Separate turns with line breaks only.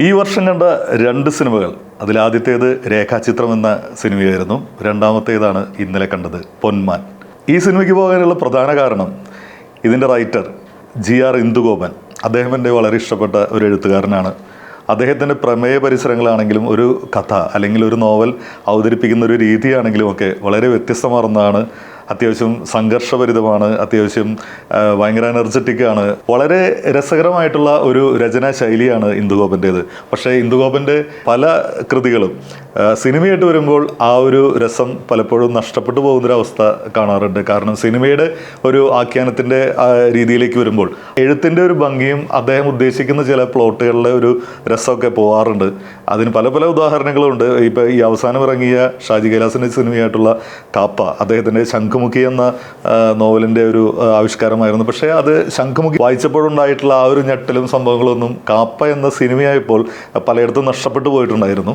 ഈ വർഷം കണ്ട രണ്ട് സിനിമകൾ. അതിലാദ്യത്തേത് രേഖാചിത്രം എന്ന സിനിമയായിരുന്നു. രണ്ടാമത്തേതാണ് ഇന്നലെ കണ്ടത് പൊന്മാൻ. ഈ സിനിമയ്ക്ക് പോകാനുള്ള പ്രധാന കാരണം ഇതിന്റെ റൈറ്റർ ജി ആർ ഇന്ദുഗോപൻ. അദ്ദേഹം എന്റെ വളരെ ഇഷ്ടപ്പെട്ട ഒരു എഴുത്തുകാരനാണ്. അദ്ദേഹത്തിന്റെ പ്രമേയ പരിസരങ്ങളാണെങ്കിലും ഒരു കഥ അല്ലെങ്കിൽ ഒരു നോവൽ അവതരിപ്പിക്കുന്ന ഒരു രീതിയാണെങ്കിലും ഒക്കെ വളരെ വ്യത്യസ്തമാർന്നതാണ് അത്യാവശ്യം സംഘർഷഭരിതമാണ് അത്യാവശ്യം ഭയങ്കര എനർജറ്റിക് ആണ്. വളരെ രസകരമായിട്ടുള്ള ഒരു രചനാ ശൈലിയാണ് ഇന്ദുഗോപന്റേത് പക്ഷേ ഇന്ദുഗോപന്റെ പല കൃതികളും സിനിമയായിട്ട് വരുമ്പോൾ ആ ഒരു രസം പലപ്പോഴും നഷ്ടപ്പെട്ടു പോകുന്നൊരവസ്ഥ കാണാറുണ്ട്. കാരണം സിനിമയുടെ ഒരു ആഖ്യാനത്തിന്റെ രീതിയിലേക്ക് വരുമ്പോൾ എഴുത്തിന്റെ ഒരു ഭംഗിയും അദ്ദേഹം ഉദ്ദേശിക്കുന്ന ചില പ്ലോട്ടുകളിലെ ഒരു രസമൊക്കെ പോകാറുണ്ട് അതിന് പല പല ഉദാഹരണങ്ങളുണ്ട്. ഇപ്പോൾ ഈ അവസാനം ഇറങ്ങിയ ഷാജി കൈലാസിന്റെ സിനിമയായിട്ടുള്ള കാപ്പ അദ്ദേഹത്തിന്റെ ശംഖുമുഖി എന്ന നോവലിന്റെ ഒരു ആവിഷ്കാരമായിരുന്നു. പക്ഷേ അത് ശംഖുമുഖി വായിച്ചപ്പോഴുണ്ടായിട്ടുള്ള ആ ഒരു ഞെട്ടലും സംഭവങ്ങളൊന്നും കാപ്പ എന്ന സിനിമയായപ്പോൾ പലയിടത്തും നഷ്ടപ്പെട്ടു പോയിട്ടുണ്ടായിരുന്നു.